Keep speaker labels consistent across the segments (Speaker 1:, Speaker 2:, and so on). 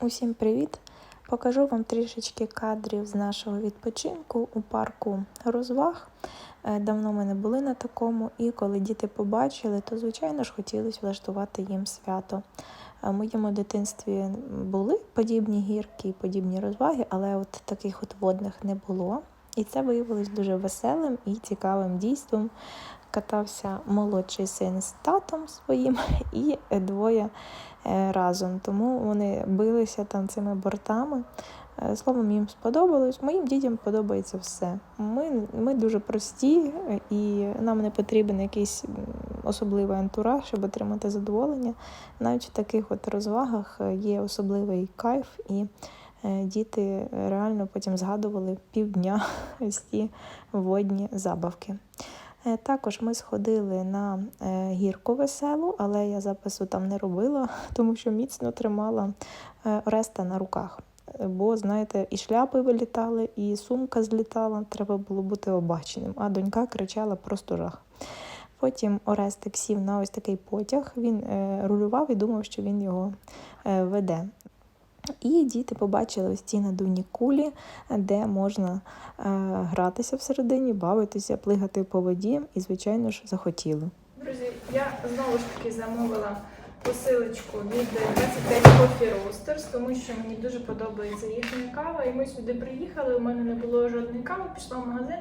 Speaker 1: Усім привіт! Покажу вам трішечки кадрів з нашого відпочинку у парку розваг. Е, Давно ми не були на такому, і коли діти побачили, то звичайно ж хотілося влаштувати їм свято. Е, В моєму дитинстві були подібні гірки, подібні розваги, але от таких от водних не було. І це виявилось дуже веселим і цікавим дійством. Катався молодший син з татом своїм і двоє е, разом. Тому вони билися там цими бортами. Е, Словом, їм сподобалось. Моїм дітям подобається все. Ми, ми дуже прості, і нам не потрібен якийсь особливий антураж, щоб отримати задоволення. Навіть в таких от розвагах е, є особливий кайф, і діти реально потім згадували півдня ось ці водні забавки. Е, Також ми сходили на е, гірку веселу, але я запису там не робила, тому що міцно тримала е, Ореста на руках. Бо, знаєте, і шляпи вилітали, і сумка злітала, треба було бути обаченим, а донька кричала просто жах. Потім Орестик сів на ось такий потяг, він рулював і думав, що він його веде. І діти побачили ось ці надувні кулі, де можна е, гратися всередині, бавитися, плигати по воді, і, звичайно ж, захотіли.
Speaker 2: Друзі, я знову ж таки замовила посилочку від 25 Coffee Roasters, тому що мені дуже подобається їхня кава. І ми сюди приїхали. У мене не було жодної кави, пішла в магазин,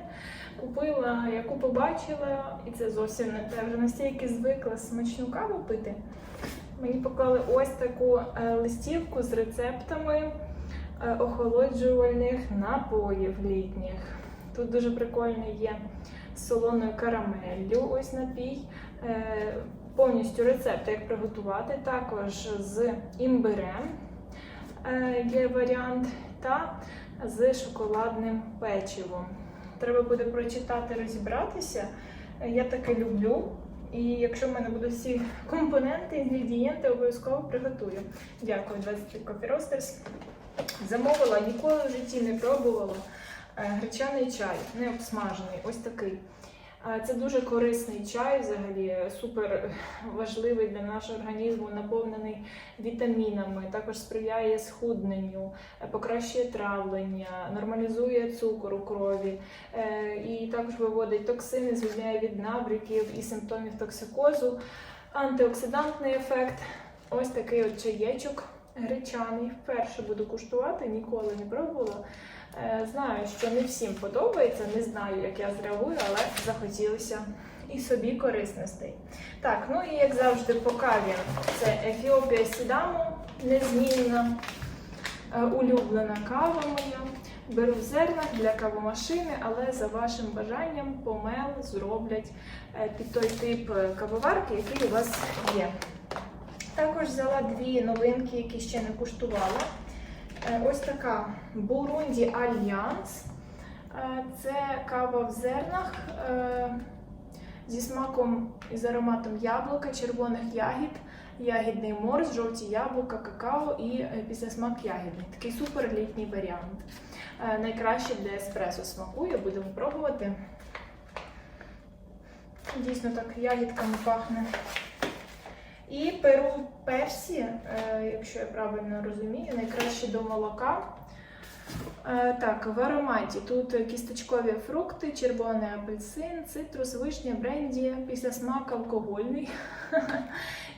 Speaker 2: купила, яку побачила, і це зовсім не те. Вже настільки звикла смачну каву пити. Мені поклали ось таку е, листівку з рецептами е, охолоджувальних напоїв літніх. Тут дуже прикольний є солоною карамеллю, ось напій. Е, Повністю рецепт, як приготувати, також з імбирем є варіант, та з шоколадним печивом. Треба буде прочитати, розібратися. Я таке люблю. І якщо в мене будуть всі компоненти, інгредієнти, обов'язково приготую. Дякую, 23 Coffee Roasters. Замовила, ніколи в житті не пробувала. Е, Гречаний чай, не обсмажений, ось такий. Це дуже корисний чай, взагалі супер важливий для нашого організму, наповнений вітамінами, також сприяє схудненню, покращує травлення, нормалізує цукор у крові е, і також виводить токсини, звільняє від набряків і симптомів токсикозу, антиоксидантний ефект. Ось такий от чаєчок гречаний. Вперше буду куштувати, ніколи не пробувала. Е, Знаю, що не всім подобається, не знаю, як я зреагую, але захотілося і собі корисностей. Так, ну і як завжди, по каві це Ефіопія Сідамо, незмінна, е, улюблена кава моя. Беру в зернах для кавомашини, але за вашим бажанням помел зроблять е, під той тип кавоварки, який у вас є. Також взяла дві новинки, які ще не куштувала. Е, Ось така Бурунді Альянс. Е, Це кава в зернах е, зі смаком і з ароматом яблука, червоних ягід, ягідний морс, жовті яблука, какао і післясмак ягідний. Такий супер літній варіант. Найкраще для еспресо смакує, будемо пробувати. Дійсно так ягідками пахне. І перу персі, е, якщо я правильно розумію, найкраще до молока. Е, Так, в ароматі тут кісточкові фрукти, червоний апельсин, цитрус, вишня, бренді, після смак алкогольний,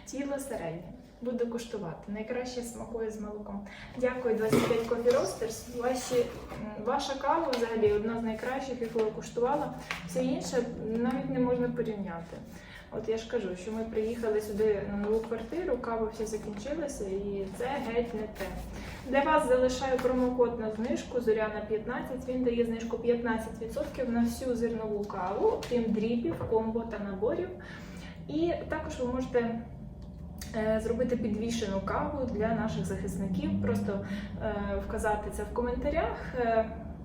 Speaker 2: тіло середнє. Буду куштувати. Найкраще смакує з молоком. Дякую, 25 Coffee Roasters. Ваші, ваша кава взагалі одна з найкращих, яку я куштувала. Все інше навіть не можна порівняти. От я ж кажу, що ми приїхали сюди на нову квартиру, кава всі закінчилася, і це геть не те. Для вас залишаю промокод на знижку Зоряна 15. Він дає знижку 15% на всю зернову каву, окрім дрібів, комбо та наборів. І також ви можете е, зробити підвішену каву для наших захисників. Просто е, вказати це в коментарях.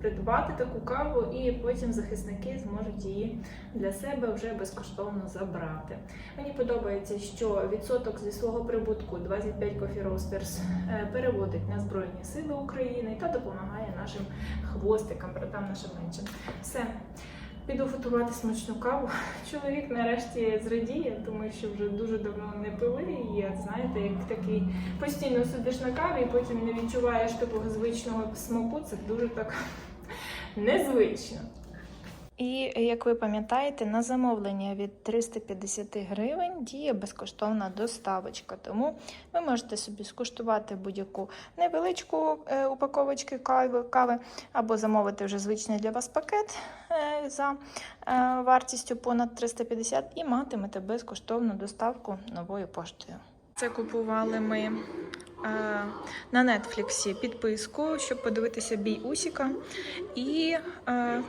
Speaker 2: Придбати таку каву, і потім захисники зможуть її для себе вже безкоштовно забрати. Мені подобається, що відсоток зі свого прибутку 25 Coffee Roasters переводить на Збройні Сили України та допомагає нашим хвостикам, братам нашим меншим. Все. Піду готувати смачну каву. Чоловік нарешті зрадіє, тому що вже дуже давно не пили. От знаєте, як такий постійно сидиш на каві і потім не відчуваєш такого звичного смаку. Це дуже так незвично. І як ви пам'ятаєте, на замовлення від 350 гривень діє безкоштовна доставочка. Тому ви можете собі скуштувати будь-яку невеличку е, упаковочку кави, кави або замовити вже звичний для вас пакет е, за е, вартістю понад 350 і матимете безкоштовну доставку новою поштою. Це купували ми на Нетфліксі підписку, щоб подивитися бій Усіка. І е,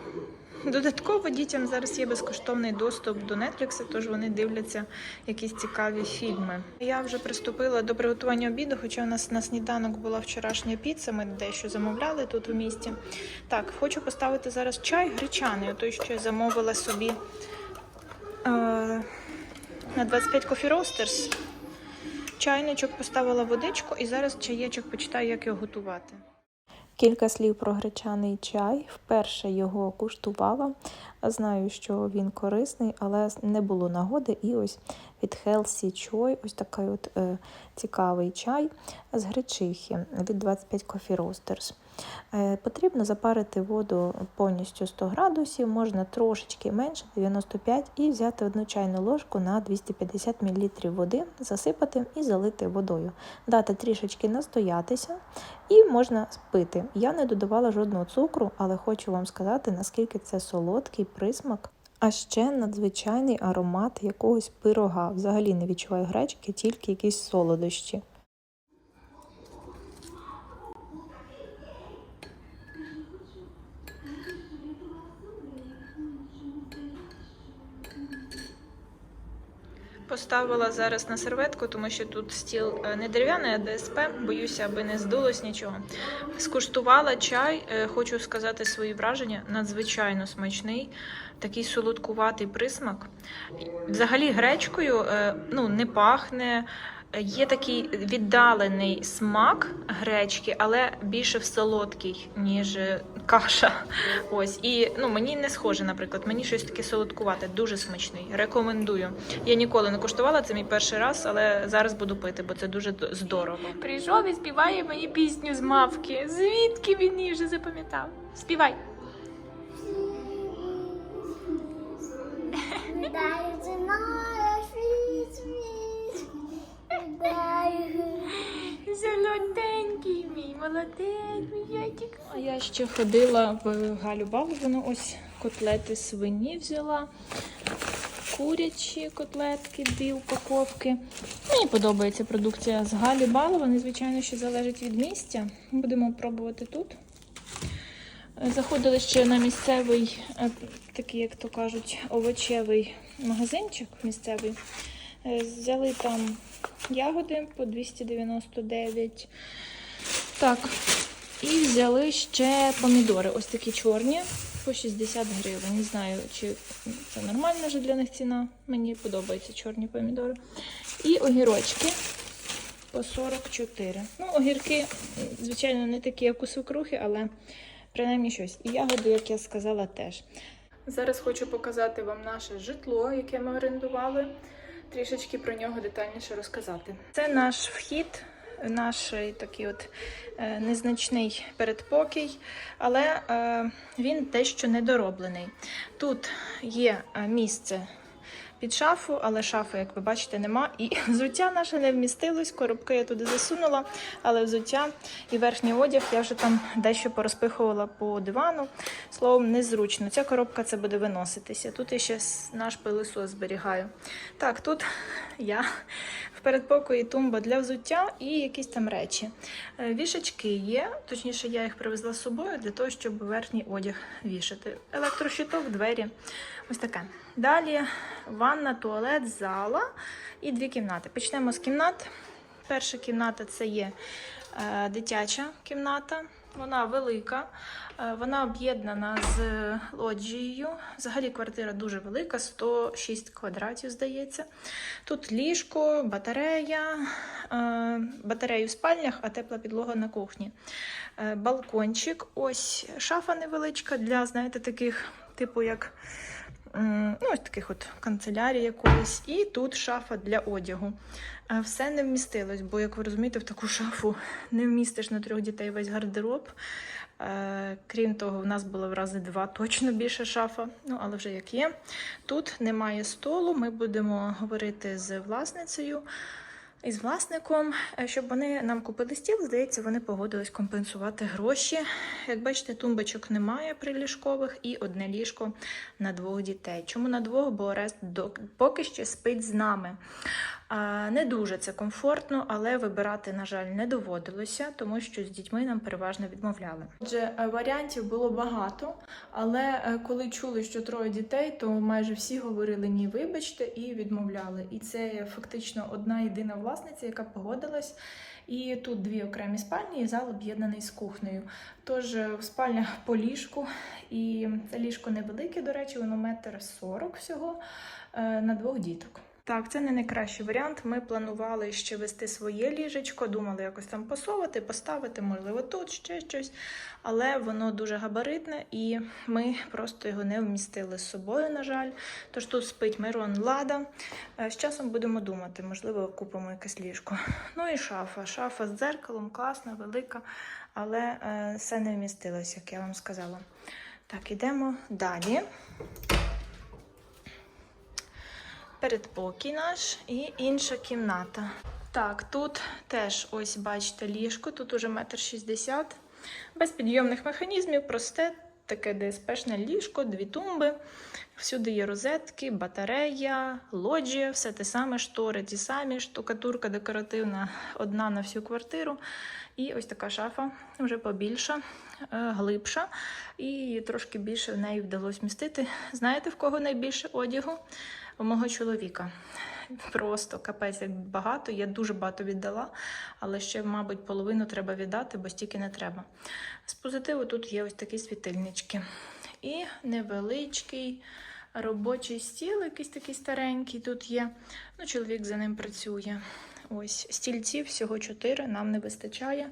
Speaker 2: додатково дітям зараз є безкоштовний доступ до Нетфліксу, тож вони дивляться якісь цікаві фільми. Я вже приступила до приготування обіду, хоча у нас на сніданок була вчорашня піца, ми дещо замовляли тут у місті. Так, хочу поставити зараз чай гречаний, той, що я замовила собі е, на 25 Coffee Roasters. Чайничок поставила водичку і зараз чаєчок почитаю, як його готувати.
Speaker 1: Кілька слів про гречаний чай. Вперше його куштувала. Знаю, що він корисний, але не було нагоди. І ось від Healthy Choi, ось такий от е, цікавий чай з гречихи від 25 Coffee Roasters. Е, потрібно запарити воду повністю 100 градусів, можна трошечки менше 95 і взяти одну чайну ложку на 250 мл води, засипати і залити водою. Дати трішечки настоятися і можна пити. Я не додавала жодного цукру, але хочу вам сказати, наскільки це солодкий присмак. А ще надзвичайний аромат якогось пирога. Взагалі не відчуваю гречки, тільки якісь солодощі.
Speaker 2: Поставила зараз на серветку, тому що тут стіл е, не дерев'яний, а ДСП. Боюся, аби не здулось нічого. Скуштувала чай, е, хочу сказати свої враження. Надзвичайно смачний, такий солодкуватий присмак. Взагалі гречкою е, ну, не пахне. Є такий віддалений смак гречки, але більше в солодкий, ніж е, каша. Ось і ну мені не схоже, наприклад. Мені щось таке солодкувате, дуже смачний. Рекомендую. Я ніколи не куштувала, це мій перший раз, але зараз буду пити, бо це дуже здорово. Прийшов і співає мені пісню з мавки. Звідки він її вже запам'ятав? Співай.
Speaker 3: Віддаю
Speaker 2: Золотенький мій, молодець, мій. А я ще ходила в Галю Баловану, ось котлети свині взяла. Курячі котлетки, дві упаковки. Мені подобається продукція з Галі Балованої, звичайно, що залежить від місця. Будемо пробувати тут. Заходили ще на місцевий, е, такий, як то кажуть, овочевий магазинчик місцевий. Е, Взяли там ягоди по 299. Так. І взяли ще помідори. Ось такі чорні по 60 гривень. Не знаю, чи це нормальна вже для них ціна. Мені подобаються чорні помідори. І огірочки по 44. Ну, огірки, звичайно, не такі, як у свекрухи, але принаймні щось. І ягоди, як я сказала, теж. Зараз хочу показати вам наше житло, яке ми орендували. Трішечки про нього детальніше розказати. Це наш вхід, наш е, такий от е, незначний передпокій, але е, він дещо недороблений. Тут є місце під шафу, але шафи, як ви бачите, нема. І взуття наше не вмістилось. Коробки я туди засунула, але взуття і верхній одяг я вже там дещо порозпихувала по дивану. Словом, незручно. Ця коробка це буде виноситися. Тут я ще наш пилисос зберігаю. Так, тут я в передпокої тумба для взуття і якісь там речі. Е, Вішачки є, точніше, я їх привезла з собою для того, щоб верхній одяг вішати. Електрощиток, двері. Ось таке. Далі ванна, туалет, зала і дві кімнати. Почнемо з кімнат. Перша кімната це є е, дитяча кімната. Вона велика, е, вона об'єднана з лоджією. Взагалі квартира дуже велика, 106 квадратів, здається. Тут ліжко, батарея, е, батарею в спальнях, а тепла підлога на кухні. Е, Балкончик, ось шафа невеличка для, знаєте, таких типу як ну, ось таких от канцелярій якоїсь. І тут шафа для одягу. Е, Все не вмістилось, бо, як ви розумієте, в таку шафу не вмістиш на трьох дітей весь гардероб. Е, Крім того, в нас було в рази два точно більше шафа, ну але вже як є. Тут немає столу. Ми будемо говорити з власницею і з власником, е, щоб вони нам купили стіл. Здається, вони погодились компенсувати гроші. Як бачите, тумбочок немає приліжкових і одне ліжко на двох дітей. Чому на двох? Бо Орест поки що спить з нами. Не дуже це комфортно, але вибирати, на жаль, не доводилося, тому що з дітьми нам переважно відмовляли. Отже, е, варіантів було багато, але е, коли чули, що троє дітей, то майже всі говорили ні, вибачте, і відмовляли. І це фактично одна єдина власниця, яка погодилась. І тут дві окремі спальні, і зал об'єднаний з кухнею. Тож е, в спальнях по ліжку, і це ліжко невелике, до речі, воно метр сорок всього на двох діток. Так, це не найкращий варіант. Ми планували ще вести своє ліжечко, думали якось там посовати, поставити, можливо, тут ще щось. Але воно дуже габаритне, і ми просто його не вмістили з собою, на жаль. Тож тут спить Мирон Лада. Е, З часом будемо думати, можливо, купимо якесь ліжко. Ну і шафа. Шафа з дзеркалом, класна, велика, але е, все не вмістилось, як я вам сказала. Так, ідемо далі. Передпокій наш і інша кімната. Так, тут теж ось бачите ліжко, тут уже метр шістдесят. Без підйомних механізмів, просте таке ДСПшне ліжко, дві тумби. Всюди є розетки, батарея, лоджія, все те саме, штори ті самі, штукатурка декоративна, одна на всю квартиру. І ось така шафа вже побільша, е, глибша, і трошки більше в неї вдалося вмістити. Знаєте, в кого найбільше одягу? У мого чоловіка. Просто капець як багато. Я дуже багато віддала, але ще, мабуть, половину треба віддати, бо стільки не треба. З позитиву тут є ось такі світильнички. І невеличкий робочий стіл, якийсь такий старенький тут є. Ну, чоловік за ним працює. Ось стільців всього чотири, нам не вистачає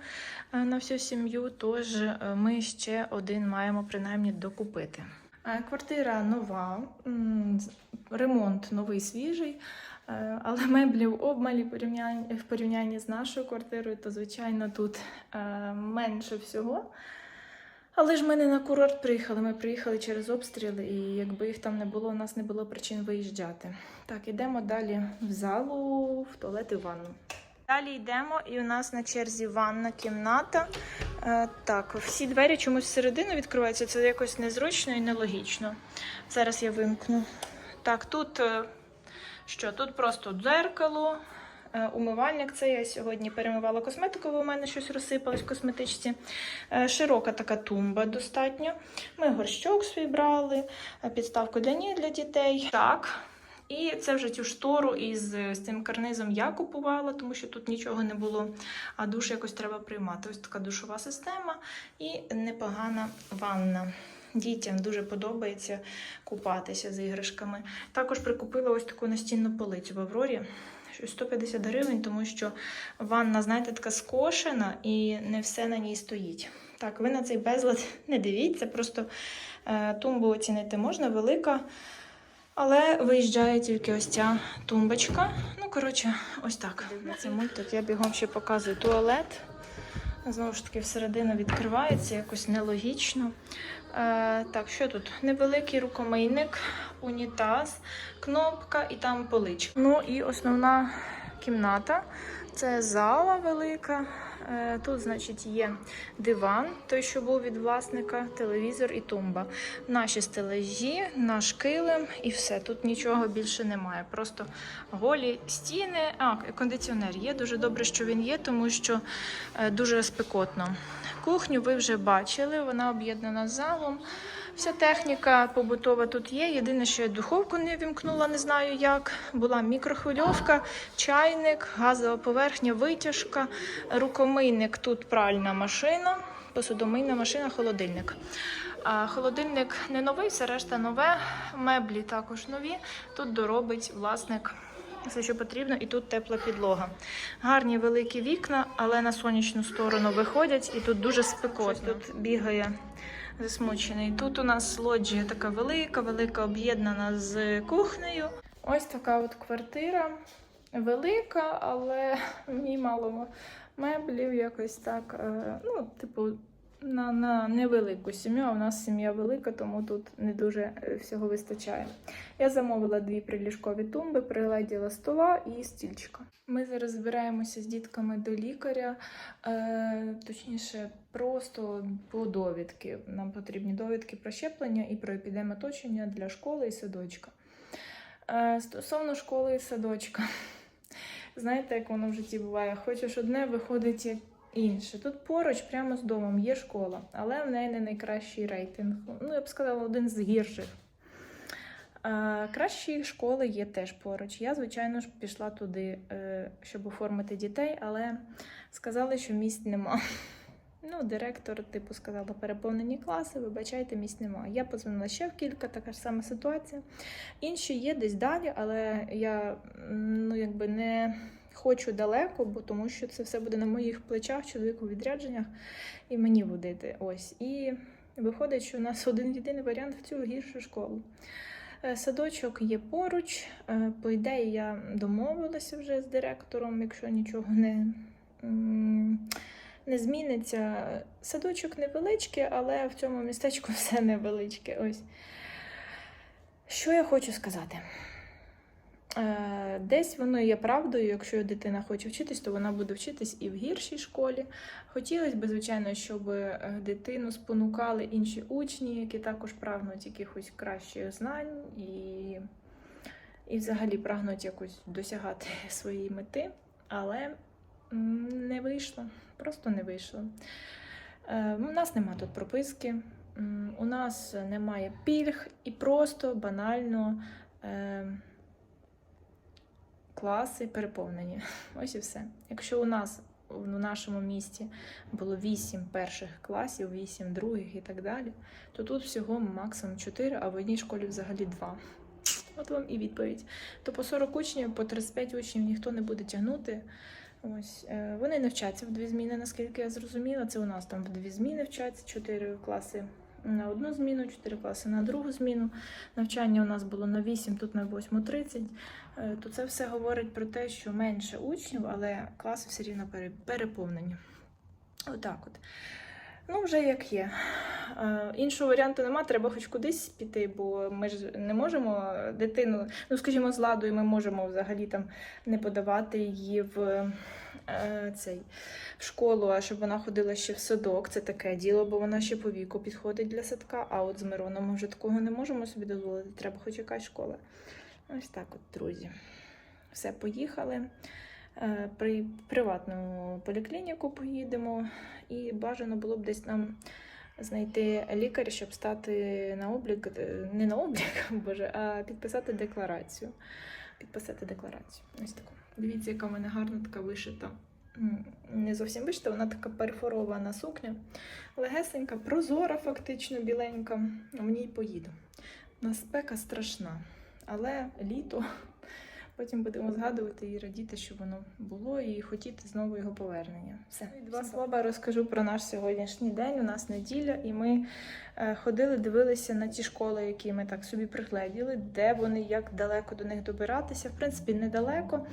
Speaker 2: е, на всю сім'ю, тож е, ми ще один маємо принаймні докупити. Е, Квартира нова, ремонт новий свіжий, е, але меблів обмалі в порівнянні з нашою квартирою, то звичайно тут е, менше всього. Але ж ми не на курорт приїхали. Ми приїхали через обстріли, і якби їх там не було, у нас не було причин виїжджати. Так, ідемо далі в залу, в туалет і в ванну. Далі йдемо, і у нас на черзі ванна кімната. Е, так, всі двері чомусь всередину відкриваються. Це якось незручно і нелогічно. Зараз я вимкну. Так, тут е, що? Тут просто дзеркало, е, умивальник. Це я сьогодні перемивала косметику, бо у мене щось розсипалось в косметичці. Широка така тумба достатньо. Ми горщок свій брали, підставку для ніг для дітей. Так. І це вже цю штору із з цим карнизом я купувала, тому що тут нічого не було. А душ якось треба приймати. Ось така душова система і непогана ванна. Дітям дуже подобається купатися з іграшками. Також прикупила ось таку настінну полицю в Аврорі. 150 гривень, тому що ванна, знаєте, така скошена і не все на ній стоїть. Так, ви на цей безлад не дивіться, просто е, тумбу оцінити можна, велика. Але виїжджає тільки ось ця тумбочка. Ну, коротше, ось так. Це мультик я бігом ще показую туалет. Знову ж таки, всередину відкривається, якось нелогічно. Е, так, що тут? Невеликий рукомийник, унітаз, кнопка і там поличка. Ну і основна кімната. Це зала велика. Е, Тут, значить, є диван, той, що був від власника, телевізор і тумба. Наші стележі, наш килим і все. Тут нічого більше немає. Просто голі стіни. А, кондиціонер є. Дуже добре, що він є, тому що е, дуже спекотно. Кухню ви вже бачили, вона об'єднана залом. Вся техніка побутова тут є. Єдине, що я духовку не вімкнула, не знаю як. Була мікрохвильовка, чайник, газова поверхня, витяжка, рукомийник, тут пральна машина, посудомийна машина, холодильник. А холодильник не новий, все решта нове. Меблі також нові. Тут доробить власник все, що потрібно, і тут тепла підлога. Гарні великі вікна, але на сонячну сторону виходять, і тут дуже спекотно. Тут бігає засмучений. Тут у нас лоджія така велика, велика об'єднана з кухнею. Ось така от квартира. Велика, але в ній мало меблів, якось так. е, Ну, типу, на, на невелику сім'ю, а в нас сім'я велика, тому тут не дуже е, всього вистачає. Я замовила дві приліжкові тумби, приледіла стола і стільчика. Ми зараз збираємося з дітками до лікаря, е, точніше, просто по довідки. Нам потрібні довідки про щеплення і про епідемоточення для школи і садочка. Е, стосовно школи і садочка. Знаєте, як воно в житті буває? Хочеш одне, виходить як інше. Тут поруч, прямо з домом, є школа, але в неї не найкращий рейтинг. Ну, я б сказала, один з гірших. А, кращі школи є теж поруч. Я, звичайно ж, пішла туди, е, щоб оформити дітей, але сказали, що місць нема. Ну, директор, типу, сказала, переповнені класи, вибачайте, місць нема. Я позвонила ще в кілька, така ж сама ситуація. Інші є десь далі, але я ну, якби не хочу далеко, бо тому що це все буде на моїх плечах, чоловіку відрядженнях, і мені водити. Ось. І виходить, що у нас один єдиний варіант в цю гіршу школу. Е, Садочок є поруч. Е, По ідеї, я домовилася вже з директором, якщо нічого не, не зміниться. Садочок невеличкий, але в цьому містечку все невеличке. Ось. Що я хочу сказати? Е, Десь воно є правдою, якщо дитина хоче вчитись, то вона буде вчитись і в гіршій школі. Хотілося б, звичайно, щоб е, дитину спонукали інші учні, які також прагнуть якихось кращих знань і, і взагалі прагнуть якось досягати своєї мети, але не вийшло, просто не вийшло. Е, У нас нема тут прописки, у нас немає пільг і просто банально. Класи переповнені. Ось і все. Якщо у нас в нашому місті було 8 перших класів, 8 других і так далі, то тут всього максимум 4, а в одній школі взагалі 2. От вам і відповідь. То по 40 учнів, по 35 учнів ніхто не буде тягнути. Ось е, вони не вчаться в дві зміни, наскільки я зрозуміла. Це у нас там в дві зміни вчаться, 4 класи на одну зміну, 4 класи на другу зміну. Навчання у нас було на 8, тут на 8.30. Е, то це все говорить про те, що менше учнів, але класи все рівно переповнені. Отак от. Ну, вже як є. Е, Іншого варіанту нема, треба хоч кудись піти, бо ми ж не можемо дитину, ну скажімо, з ладою ми можемо взагалі там не подавати її в е, цей, в школу, а щоб вона ходила ще в садок. Це таке діло, бо вона ще по віку підходить для садка. А от з Мироном ми вже такого не можемо собі дозволити. Треба хоч якась школа. Ось так от, друзі. Все, поїхали. Е, При приватну поліклініку поїдемо, і бажано було б десь нам знайти лікаря, щоб стати на облік, е, не на облік, боже, а підписати декларацію. Підписати декларацію. Ось таку. Дивіться, яка в мене гарна така вишита. Не зовсім вишита, вона така перфорована сукня. Легесенька, прозора, фактично, біленька. В ній поїду. У нас спека страшна, але літо. Потім будемо згадувати і радіти, що воно було, і хотіти знову його повернення. Все. Два слова розкажу про наш сьогоднішній день. У нас неділя, і ми е, ходили, дивилися на ті школи, які ми так собі пригледіли, де вони, як далеко до них добиратися. В принципі, недалеко.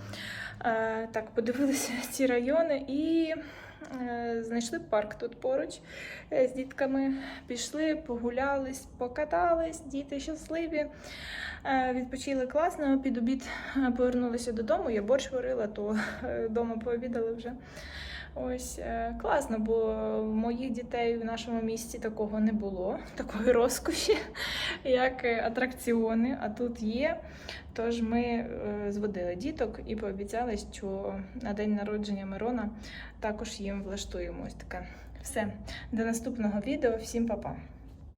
Speaker 2: Е, Так, подивилися ці райони і. Е, Знайшли парк тут поруч е, з дітками. Пішли, погулялись, покатались, діти щасливі. Е, Відпочили класно, під обід повернулися додому. Я борщ варила, то вдома пообідали вже. Ось класно, бо моїх дітей в нашому місті такого не було, такої розкоші, як атракціони. А тут є. Тож ми е, зводили діток і пообіцяли, що на день народження Мирона також їм влаштуємо ось таке. Все, до наступного відео. Всім па-па!